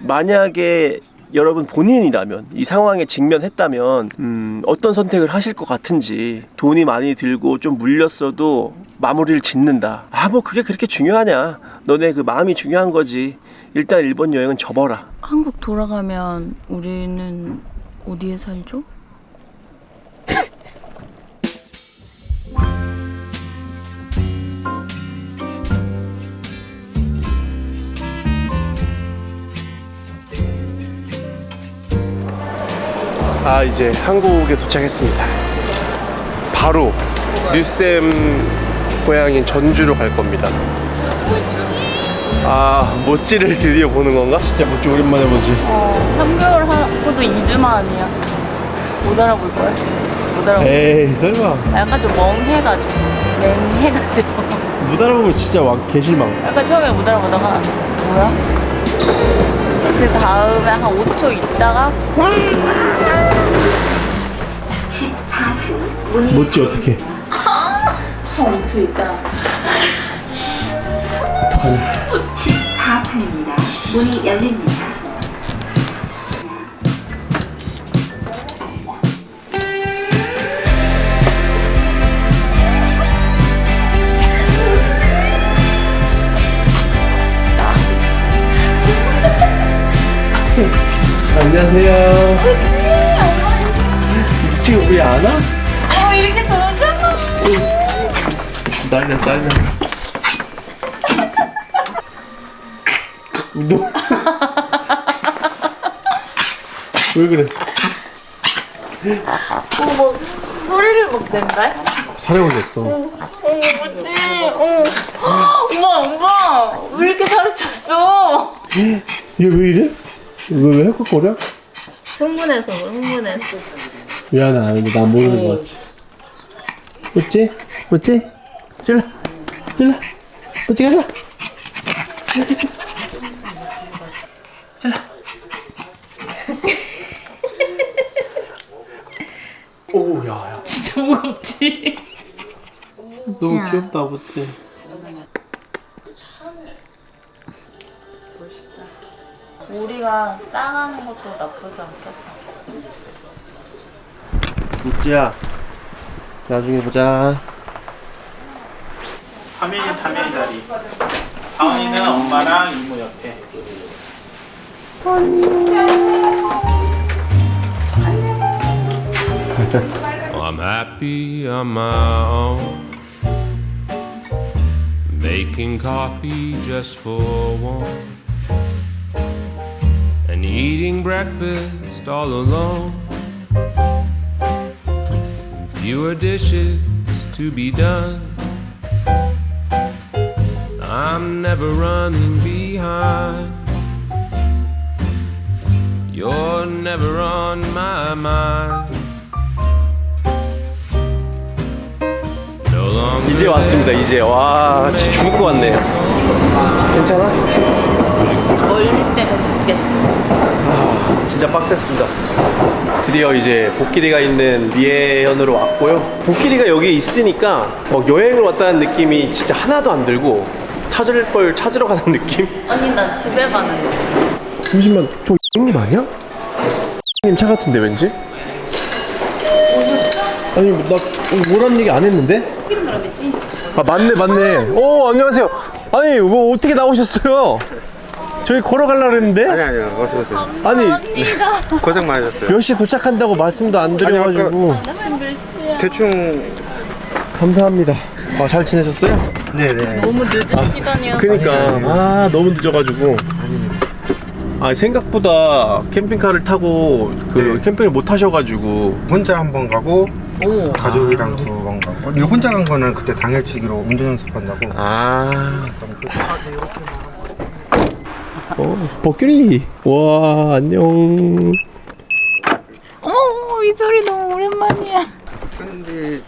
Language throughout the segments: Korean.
만약에 여러분 본인이라면 이 상황에 직면했다면 음, 어떤 선택을 하실 것 같은지 돈이 많이 들고 좀 물렸어도 마무리를 짓는다. 아 뭐 그게 그렇게 중요하냐? 너네 그 마음이 중요한 거지. 일단 일본 여행은 접어라. 한국 돌아가면 우리는 어디에 살죠? 아 이제 한국에 도착했습니다. 바로 류쌤 고향인 전주로 갈 겁니다. 아 모찌를 드디어 보는 건가? 진짜 모찌 오랜만에 보지. 어, 3개월 하고도 2주 만이야. 못 알아볼 거야. 못 알아볼 에이 설마 약간 좀 멍해가지고. 맹해가지고. 못 알아보면 진짜 왕 개실망. 약간 처음에 못 알아보다가, 뭐야? 그 다음에 한 5초 있다가, 모찌 어떻게? 한 5초 있다가, 14층입니다. 문이 열립니다. 안녕하세요. 모찌 왜안 와? 난리나 난리나. 너. 왜 그래? 어머, 소리를 못 낸다? 살에 올렸어. 어, 뭐지? 어. 엄마, 엄마! 왜 이렇게 살을 쪘어? 얘 왜 이래? 이거 왜 헷갈거려? 흥분해서, 흥분해서. 미안해 아는데 난 모르는 거 같지. 뭐지? 뭐지? 찔러, 찔러, 뭐지 가자. 찔러. 오, 야, 야. 진짜 무겁지? 너무 귀엽다, 뭐지? 우리가 싸가는 것도 나쁘지 않겠다. 무지야. 나중에 보자. 파밀리 파밀리 자리. 하은이는 엄마랑 이모 옆에. I'm happy on my own. Making coffee just for one. And eating breakfast all alone. Fewer dishes to be done. I'm never running behind. You're never on my mind. 이제 왔습니다, 이제. 와, 진짜 죽을 것 같네요. 괜찮아? 멀리 때문에 죽겠어. 진짜 빡셌습니다. 드디어 이제 복길이가 있는 미에현으로 왔고요. 복길이가 여기 있으니까 막 여행을 왔다는 느낌이 진짜 하나도 안 들고 찾을 걸 찾으러 가는 느낌? 아니, 난 집에 가는데. 잠시만, 저님 아니야? 님차 같은데 왠지? 아니 나 뭐란 얘기 안 했는데? 아 맞네 맞네. 오 안녕하세요. 아니 뭐 어떻게 나오셨어요? 저희 걸어가려 그랬는데? 아니 아니요. 어서 오세요. 아니 고생 많으셨어요. 몇 시에 도착한다고 말씀도 안 드려가지고 대충 감사합니다. 아 잘 지내셨어요? 네네. 너무 늦은 시간이어서. 그니까 아 너무 늦어가지고 아 생각보다 캠핑카를 타고 그 네. 캠핑을 못 하셔가지고 혼자 한 번 가고 오. 가족이랑 두 번 가고. 근데 혼자 간 거는 그때 당일치기로 운전 연습한다고. 아 어, 버큐리 와 안녕 어머, 이 소리 너무 오랜만이야. 쓴지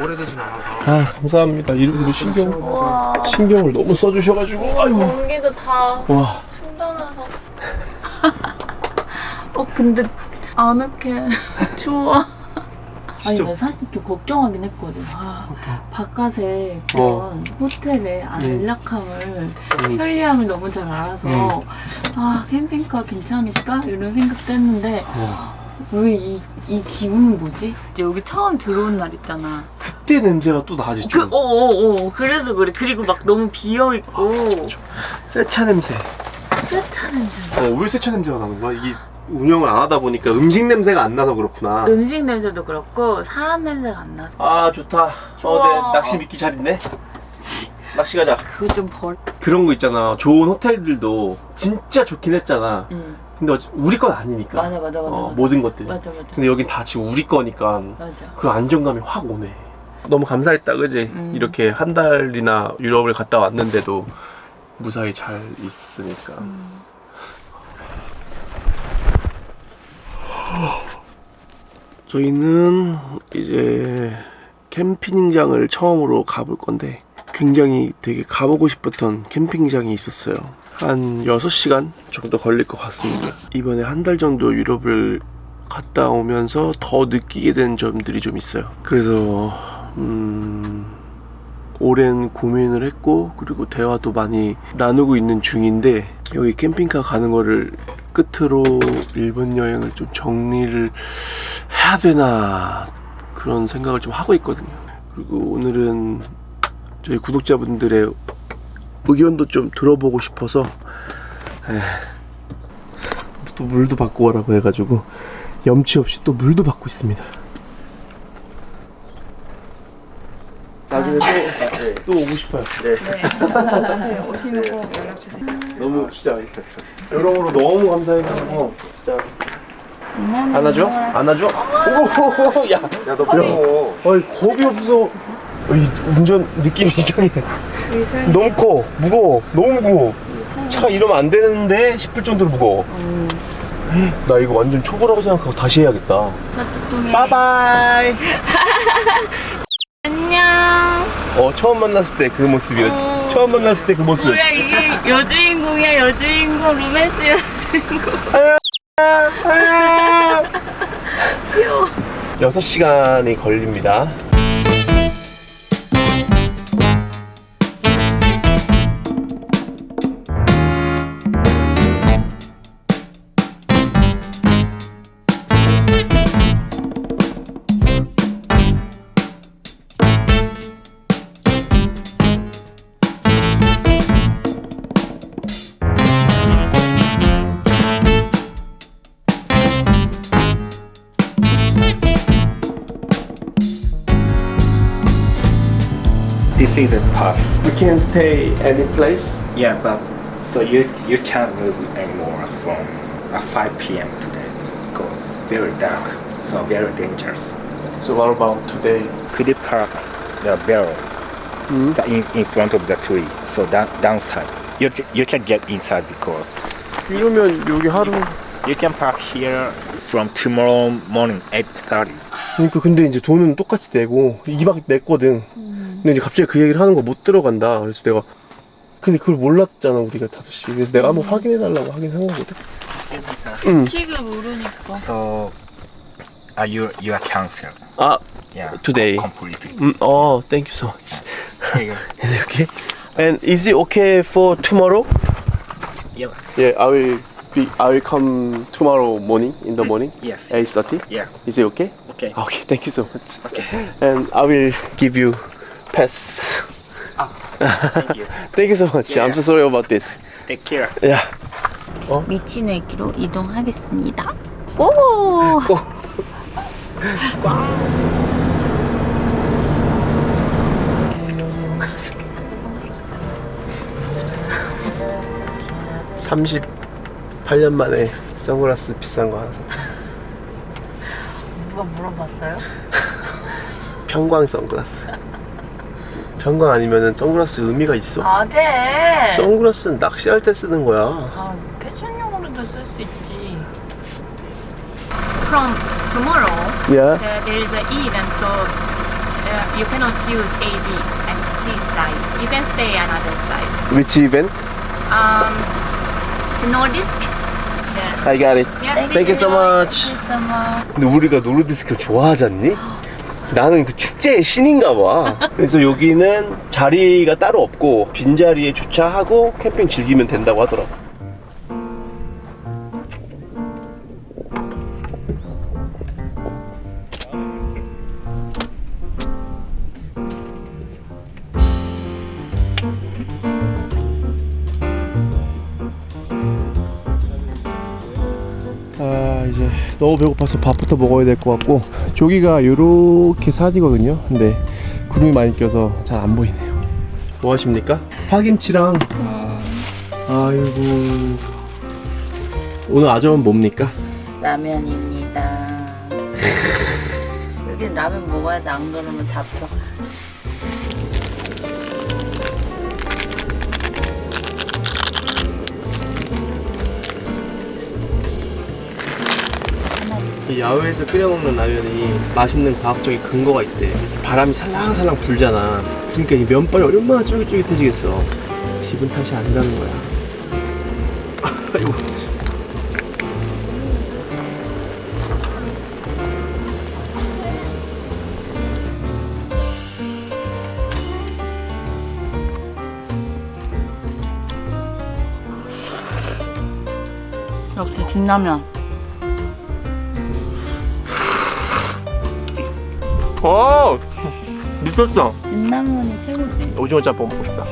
오래되진 않아서. 아 감사합니다 이름도 신경 와, 신경을 너무 써주셔가지고 아유 전기도 다 와 충전해서. 어, 근데 아늑해. 좋아. 아니 진짜 나 사실 좀 걱정하긴 했거든. 아 바깥에 그런 어. 호텔의 안락함을 편리함을 너무 잘 알아서 음. 아 캠핑카 괜찮을까 이런 생각도 했는데 어. 왜 이 이 기분은 뭐지? 이제 여기 처음 들어온 날 있잖아. 그때 냄새가 또 나지 그 좀 어어어 그래서 그래. 그리고 막 너무 비어 있고 세차 냄새 세차 냄새. 어, 왜 세차 냄새가 나는 거야? 이게 운영을 안 하다 보니까 음식 냄새가 안 나서 그렇구나 음식 냄새도 그렇고 사람 냄새가 안 나서 아 좋다 좋아. 어, 네 낚시 미끼 잘 있네 낚시 가자 그거 좀 벌. 그런 거 있잖아 좋은 호텔들도 진짜 좋긴 했잖아 응 근데 어찌- 우리 건 아니니까 맞아 맞아 맞아 어, 맞아. 모든 것들이 맞아 맞아 근데 여긴 다 지금 우리 거니까 맞아. 그 안정감이 확 오네 너무 감사했다 그지 음. 이렇게 한 달이나 유럽을 갔다 왔는데도 무사히 잘 있으니까 음. 저희는 이제 캠핑장을 처음으로 가볼 건데 굉장히 되게 가보고 싶었던 캠핑장이 있었어요. 한 6시간 정도 걸릴 것 같습니다. 이번에 한 달 정도 유럽을 갔다 오면서 더 느끼게 된 점들이 좀 있어요. 그래서 음, 오랜 고민을 했고 그리고 대화도 많이 나누고 있는 중인데 여기 캠핑카 가는 거를 끝으로 일본 여행을 좀 정리를 해야 되나 그런 생각을 좀 하고 있거든요. 그리고 오늘은 저희 구독자분들의 의견도 좀 들어보고 싶어서 에, 또 물도 받고 오라고 해가지고 염치 없이 또 물도 받고 있습니다. 나중에 또, 또 오고 싶어요. 네. 오시면 꼭 연락 주세요. 너무 진짜 여러모로 너무 감사해가지고 진짜 안아줘? 안아줘? 오, 야, 야, 너 명. 어이, 겁이 없어. 이 운전 느낌이 이상해. 너무 커, 무거워, 너무 무거워. 차가 이러면 안 되는데 싶을 정도로 무거워. 나 이거 완전 초보라고 생각하고 다시 해야겠다. 나투통해 빠바이. 안녕. 어, 처음 만났을 때 그 모습이야. 어. 처음 만났을 때 그 모습. 뭐야 이게 여주인공이야 여주인공 로맨스 여주인공. 귀여워. 6시간이 걸립니다. This is a pass. We can stay any place. Yeah, but so you you can't move anymore from uh, 5 p.m. today because very dark, so very dangerous. So what about today? Could you park the barrel the in, in front of the tree? So down, downside, you ca- you can get inside because 이러면 여기 하루 you can park here from tomorrow morning 8:30. 그러니까 근데 이제 돈은 똑같이 내고 2박 냈거든. 근데 이제 갑자기 그 얘기를 하는 거 못 들어간다. 그래서 내가 근데 그걸 몰랐잖아 우리가 5시. 그래서 내가 한번 확인해 달라고 하긴 한 거거든. 칙을 모르니까. So, are you you are cancelled? 아, Yeah, Today. completely. 음, 어, thank you so much. Here you go. Is it okay? And is it okay for tomorrow? Yeah. Yeah, I will be. I will come tomorrow morning in the morning. Yes. 8:30. Yeah. Is it okay? Okay. Okay, thank you so much. Okay. And I will give you pass. Thank you. Thank you so much. I'm so sorry about this. Take care. Yeah. 미친애기로 이동하겠습니다. 오. 고. (38년) 만에 선글라스 비싼 거 하나 샀다 누가 물어봤어요? 평광 선글라스 평광 아니면은 선글라스 의미가 있어 아재. 선글라스는 낚시할 때 쓰는 거야 아 패션용으로도 쓸 수 있지. From tomorrow, yeah uh, there is an event, so uh, you cannot use A, B, and C sites. You can stay another sites. which event Um, to Nordisk. I got it Yeah, Thank you so much. Thank you so much. 근데 우리가 노르디스크를 좋아하지 않니? 나는 그 축제의 신인가 봐. 그래서 여기는 자리가 따로 없고 빈자리에 주차하고 캠핑 즐기면 된다고 하더라고. 이제 너무 배고파서 밥부터 먹어야 될 것 같고 저기가 요렇게 산이거든요 근데 구름이 많이 껴서 잘 안 보이네요 뭐 하십니까? 파김치랑 아이고 오늘 아점은 뭡니까? 라면입니다. 여긴 라면 먹어야지 안 그러면 잡혀. 이 야외에서 끓여 먹는 라면이 맛있는 과학적인 근거가 있대. 바람이 살랑살랑 불잖아. 그러니까 이 면발이 얼마나 쫄깃쫄깃해지겠어. 기분 탓이 아니라는 거야. 아이고. 역시 진라면. 어 미쳤어 진라면이 최고지. 오징어 짬뽕 먹고 싶다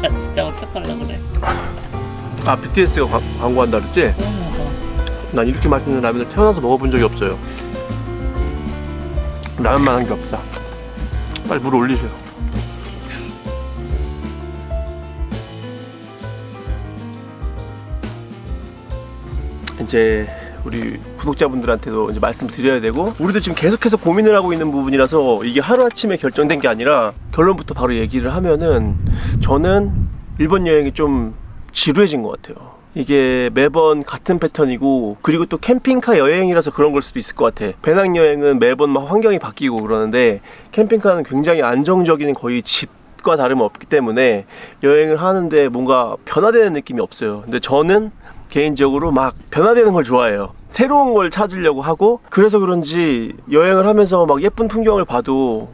나 진짜 어떡하려 그래. 아 BTS가 광, 광고한다 그랬지? 너무. 난 이렇게 맛있는 라면을 태어나서 먹어본 적이 없어요. 라면만 한 게 없다. 빨리 물 올리세요. 이제 우리 구독자분들한테도 이제 말씀드려야 되고 우리도 지금 계속해서 고민을 하고 있는 부분이라서 이게 하루아침에 결정된 게 아니라 결론부터 바로 얘기를 하면은 저는 일본 여행이 좀 지루해진 것 같아요. 이게 매번 같은 패턴이고 그리고 또 캠핑카 여행이라서 그런 걸 수도 있을 것 같아. 배낭 여행은 매번 막 환경이 바뀌고 그러는데 캠핑카는 굉장히 안정적인 거의 집 과 다름없기 때문에 여행을 하는데 뭔가 변화되는 느낌이 없어요. 근데 저는 개인적으로 막 변화되는 걸 좋아해요. 새로운 걸 찾으려고 하고 그래서 그런지 여행을 하면서 막 예쁜 풍경을 봐도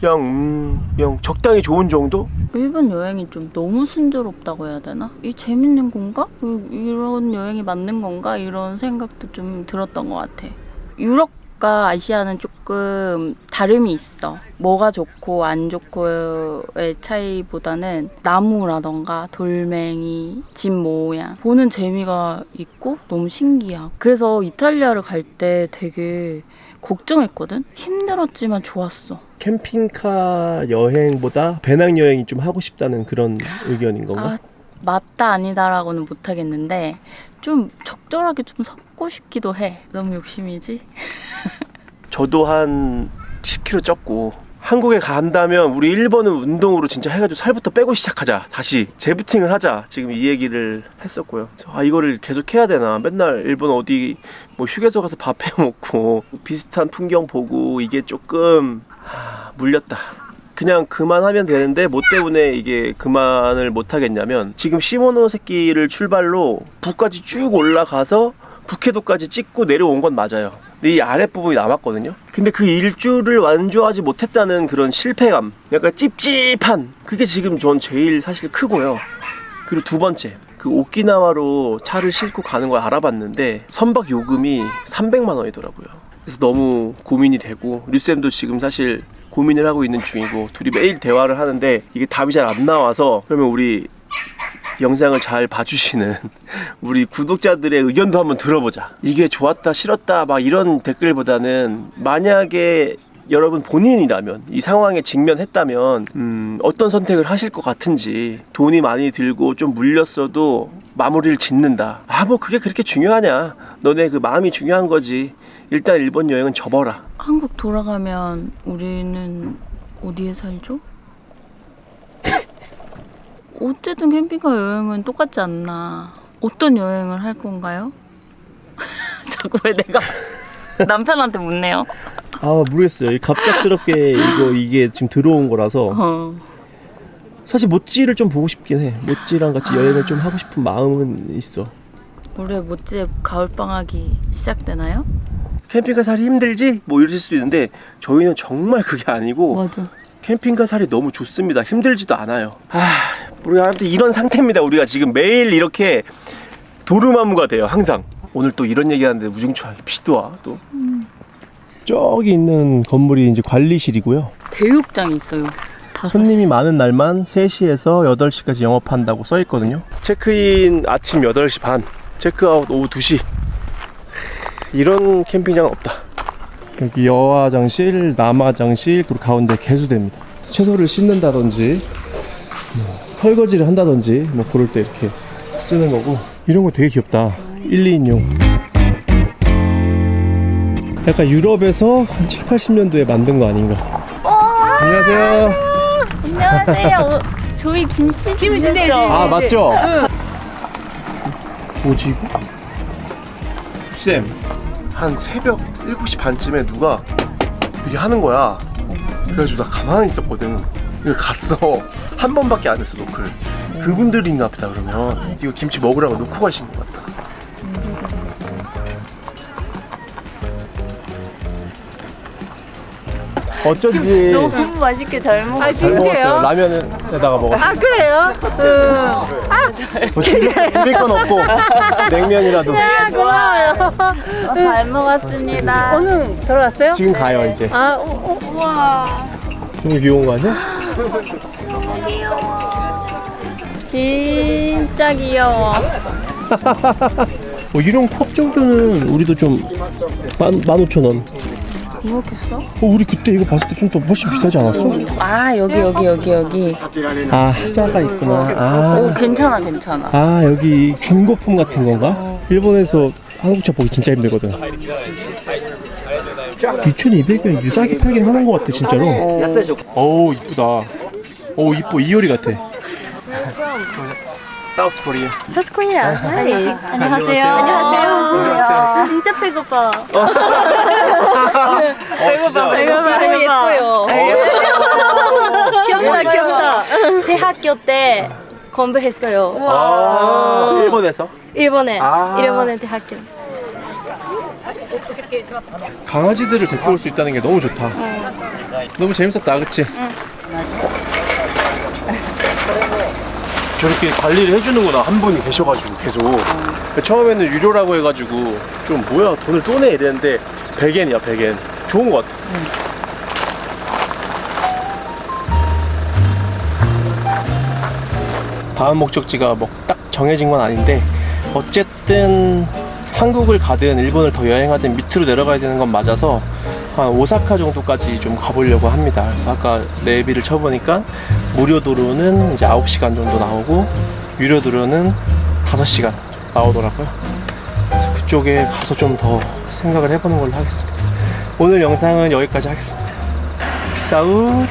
그냥 음, 그냥 적당히 좋은 정도? 일본 여행이 좀 너무 순조롭다고 해야 되나? 이 재밌는 건가? 이- 이런 여행이 맞는 건가? 이런 생각도 좀 들었던 것 같아. 유럽 과 아시아는 조금 다름이 있어. 뭐가 좋고 안 좋고의 차이보다는 나무라던가 돌멩이, 집 모양 보는 재미가 있고 너무 신기하고 그래서 이탈리아를 갈 때 되게 걱정했거든? 힘들었지만 좋았어. 캠핑카 여행보다 배낭 여행이 좀 하고 싶다는 그런 의견인 건가? 아, 맞다 아니다라고는 못하겠는데 좀 적절하게 좀 섞고 싶기도 해. 너무 욕심이지? 저도 한 10kg 쪘고 한국에 간다면 우리 일본은 운동으로 진짜 해가지고 살부터 빼고 시작하자. 다시 재부팅을 하자. 지금 이 얘기를 했었고요. 아 이거를 계속 해야 되나? 맨날 일본 어디 뭐 휴게소 가서 밥 해 먹고 비슷한 풍경 보고 이게 조금 하, 물렸다 그냥 그만하면 되는데 뭐 때문에 이게 그만을 못 하겠냐면 지금 시모노세키를 출발로 북까지 쭉 올라가서 북해도까지 찍고 내려온 건 맞아요. 근데 이 아랫부분이 남았거든요. 근데 그 일주를 완주하지 못했다는 그런 실패감, 약간 찝찝한 그게 지금 전 제일 사실 크고요. 그리고 두 번째, 그 오키나와로 차를 싣고 가는 걸 알아봤는데 선박 요금이 300만 원이더라고요. 그래서 너무 고민이 되고 류쌤도 지금 사실 고민을 하고 있는 중이고 둘이 매일 대화를 하는데 이게 답이 잘 안 나와서 그러면 우리 영상을 잘 봐주시는 우리 구독자들의 의견도 한번 들어보자. 이게 좋았다, 싫었다, 막 이런 댓글보다는 만약에 여러분 본인이라면 이 상황에 직면했다면 음, 어떤 선택을 하실 것 같은지 돈이 많이 들고 좀 물렸어도 마무리를 짓는다. 아 뭐 그게 그렇게 중요하냐? 너네 그 마음이 중요한 거지. 일단 일본 여행은 접어라. 한국 돌아가면 우리는 어디에 살죠? 어쨌든 캠핑카 여행은 똑같지 않나. 어떤 여행을 할 건가요? 자꾸 왜 내가 남편한테 묻네요. 아 모르겠어요. 이 갑작스럽게 이거 이게 지금 들어온 거라서 어. 사실 모찌를 좀 보고 싶긴 해. 모찌랑 같이 여행을 좀 하고 싶은 마음은 있어. 올해 모찌의 가을 방학이 시작되나요? 캠핑카 살이 힘들지? 뭐 이러실 수도 있는데 저희는 정말 그게 아니고 맞아. 캠핑카 살이 너무 좋습니다. 힘들지도 않아요. 아, 우리 아무튼 이런 상태입니다. 우리가 지금 매일 이렇게 도루마무가 돼요. 항상. 오늘 또 이런 얘기하는데 우중충하게 비도 와 또. 저기 있는 건물이 이제 관리실이고요. 대육장이 있어요. 다섯 손님이 많은 날만 3시에서 8시까지 영업한다고 써 있거든요. 체크인 아침 8시 반, 체크아웃 오후 2시. 이런 캠핑장은 없다. 여기 여화장실, 남화장실, 그리고 가운데 개수대입니다. 채소를 씻는다든지, 뭐 설거지를 한다든지, 뭐 그럴 때 이렇게 쓰는 거고. 이런 거 되게 귀엽다. 1, 2인용. 약간 유럽에서 한 7, 80년도에 만든 거 아닌가. 안녕하세요. 안녕하세요. 어, 저희 김치 김치 아 맞죠? 뭐지 이거? 쌤, 한 새벽 7시 반쯤에 누가 이게 하는 거야. 그래가지고 나 가만히 있었거든. 이거 갔어. 한 번밖에 안 했어 노크를. 그분들인가 보다 그러면 이거 김치 먹으라고 놓고 가신 것 같다. 어쩐지 너무 맛있게 잘 먹었어요. 잘 먹었어요. 라면에다가 먹었어요. 아 그래요? 아, 드릴 건 없고 냉면이라도 고마워요. 잘 먹었습니다. 오늘 들어갔어요? 지금 가요 이제. 아, 어, 어. 우와. 너무 귀여운 거 아니야? 진짜 귀여워. 뭐 이런 컵 정도는 우리도 좀 만, 만오 먹겠어? 어, 우리 그때 이거 봤을 때 좀 더 훨씬 비싸지 않았어? 아 여기 여기 여기 여기. 아 하자가 있구나. 오 아, 괜찮아 괜찮아. 아 여기 중고품 같은 건가? 일본에서 한국차 보기 진짜 힘들거든. 2,200원 싸게 팔긴 하는 것 같아 진짜로. 어우 이쁘다. 어우 이뻐 이효리 같아. 사우스 코리아. 사스코리아. 안녕하세요. 안녕하세요. 진짜 배고파. 어, 진짜. 배고파, 이거 예뻐요. 귀엽다, 귀엽다. 대학교 때 공부했어요. 아, 일본에서? 일본에 아. 일본에 대학교. 강아지들을 데리고 올 수 있다는 게 너무 좋다. 너무 재밌었다, 그치? 저렇게 관리를 해주는구나, 한 분이 계셔가지고, 계속. 처음에는 유료라고 해가지고, 좀 뭐야, 돈을 또 내? 이랬는데, 100엔이야, 100엔. 좋은 것 같아. 다음 목적지가 뭐 딱 정해진 건 아닌데, 어쨌든 한국을 가든 일본을 더 여행하든 밑으로 내려가야 되는 건 맞아서 한 오사카 정도까지 좀 가보려고 합니다. 그래서 아까 내비를 쳐보니까 무료 도로는 이제 9시간 정도 나오고 유료 도로는 5시간 나오더라고요. 그래서 그쪽에 가서 좀 더 생각을 해보는 걸로 하겠습니다. 오늘 영상은 여기까지 하겠습니다. 비싸웃!